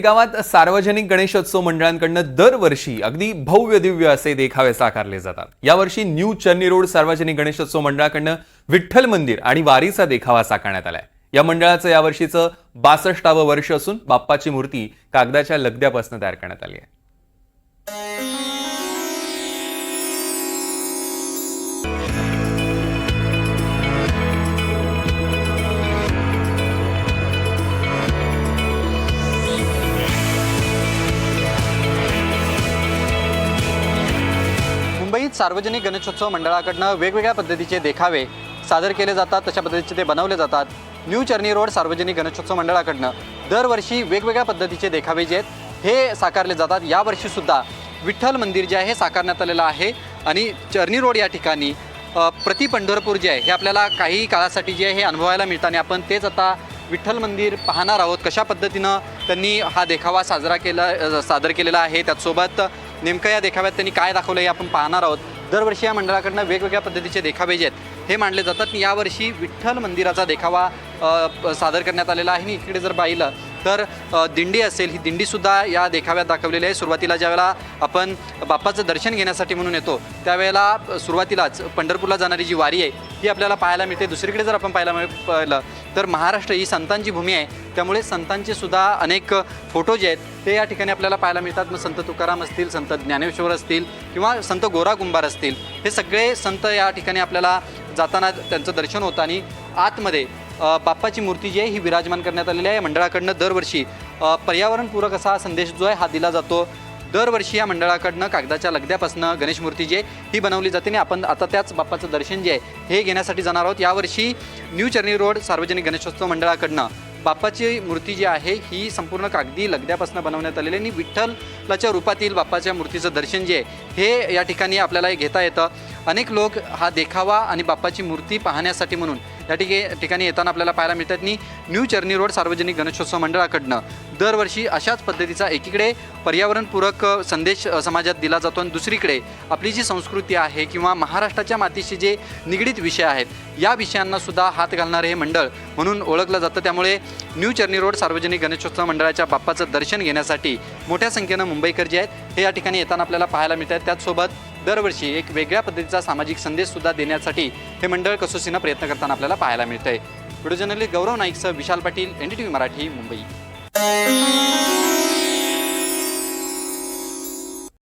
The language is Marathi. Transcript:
गावात सार्वजनिक गणेशोत्सव मंडळांकडनं दरवर्षी अगदी भव्य दिव्य असे देखावे साकारले जातात. यावर्षी न्यू चर्नी रोड सार्वजनिक गणेशोत्सव मंडळाकडनं विठ्ठल मंदिर आणि वारीचा देखावा साकारण्यात आलाय. या मंडळाचं यावर्षीचं बासष्टावं वर्ष असून बाप्पाची मूर्ती कागदाच्या लगद्यापासून तयार करण्यात आली आहे. सार्वजनिक गणेशोत्सव मंडळाकडनं वेगवेगळ्या पद्धतीचे देखावे सादर केले जातात तशा पद्धतीचे ते बनवले जातात. न्यू चर्नी रोड सार्वजनिक गणेशोत्सव मंडळाकडनं दरवर्षी वेगवेगळ्या पद्धतीचे देखावे जे आहेत हे साकारले जातात. यावर्षीसुद्धा विठ्ठल मंदिर जे आहे हे साकारण्यात आलेलं आहे आणि चर्नी रोड या ठिकाणी प्रति पंढरपूर जे आहे हे आपल्याला काही काळासाठी जे आहे हे अनुभवायला मिळतं आणि आपण तेच आता विठ्ठल मंदिर पाहणार आहोत. कशा पद्धतीनं त्यांनी हा देखावा साजरा केला सादर केलेला आहे त्याचसोबत नेमकं या देखाव्यात त्यांनी काय दाखवलं हे आपण पाहणार आहोत. दरवर्षी या मंडळाकडनं वेगवेगळ्या पद्धतीचे देखावे जे आहेत हे मांडले जातात. आणि यावर्षी विठ्ठल मंदिराचा देखावा सादर करण्यात आलेला आहे. आणि इकडे जर पाहिलं तर दिंडी असेल ही दिंडीसुद्धा या देखाव्यात दाखवलेली आहे. सुरुवातीला ज्यावेळेला आपण बाप्पाचं दर्शन घेण्यासाठी म्हणून येतो त्यावेळेला सुरुवातीलाच पंढरपूरला जाणारी जी वारी आहे ही आपल्याला पाहायला मिळते. दुसरीकडे जर आपण पाहायला मिळ- पाहिलं तर महाराष्ट्र ही संतांची भूमी आहे. त्यामुळे संतांचे सुद्धा अनेक फोटो जे आहेत ते या ठिकाणी आपल्याला पाहायला मिळतात. मग संत तुकाराम असतील संत ज्ञानेश्वर असतील किंवा संत गोरा कुंभार असतील हे सगळे संत या ठिकाणी आपल्याला जाताना त्यांचं दर्शन होतं आणि आतमध्ये बाप्पाची मूर्ती जी आहे ही विराजमान करण्यात आलेली आहे. मंडळाकडनं दरवर्षी पर्यावरणपूरक असा संदेश जो आहे हा दिला जातो. दरवर्षी या मंडळाकडनं कागदाच्या लगद्यापासनं गणेश मूर्ती जे ही बनवली जाते आणि आपण आता त्याच बाप्पाचं दर्शन जे आहे हे घेण्यासाठी जाणार आहोत. यावर्षी न्यू चर्नी रोड सार्वजनिक गणेशोत्सव मंडळाकडनं बाप्पाची मूर्ती जी आहे ही संपूर्ण कागदी लगद्यापासून बनवण्यात आलेली आहे आणि विठ्ठलाच्या रूपातील बाप्पाच्या मूर्तीचं दर्शन जे आहे हे या ठिकाणी आपल्याला घेता येतं. अनेक लोक हा देखावा आणि बाप्पाची मूर्ती पाहण्यासाठी म्हणून या ठिके ठिकाणी येताना आपल्याला पाहायला मिळतात आणि न्यू चर्नी रोड सार्वजनिक गणेशोत्सव मंडळाकडनं. दरवर्षी अशाच पद्धतीचा एकीकडे पर्यावरणपूरक संदेश समाजात दिला जातो आणि दुसरीकडे आपली जी संस्कृती आहे किंवा महाराष्ट्राच्या मातीशी जे निगडीत विषय आहेत या विषयांना सुद्धा हात घालणारे हे मंडळ म्हणून ओळखलं जातं. त्यामुळे न्यू चर्नी रोड सार्वजनिक गणेशोत्सव मंडळाच्या बाप्पाचं दर्शन घेण्यासाठी मोठ्या संख्येनं मुंबईकर जे आहेत हे या ठिकाणी येताना आपल्याला पाहायला मिळतात. त्याचसोबत दरवर्षी एक वेगळ्या पद्धतीचा सामाजिक संदेश सुद्धा देण्यासाठी हे मंडळ कसोशीनं प्रयत्न करताना आपल्याला पाहायला मिळतंय. Video journalist Gaurav नाईकसह Vishal Patil NDTV T V Marathi Mumbai.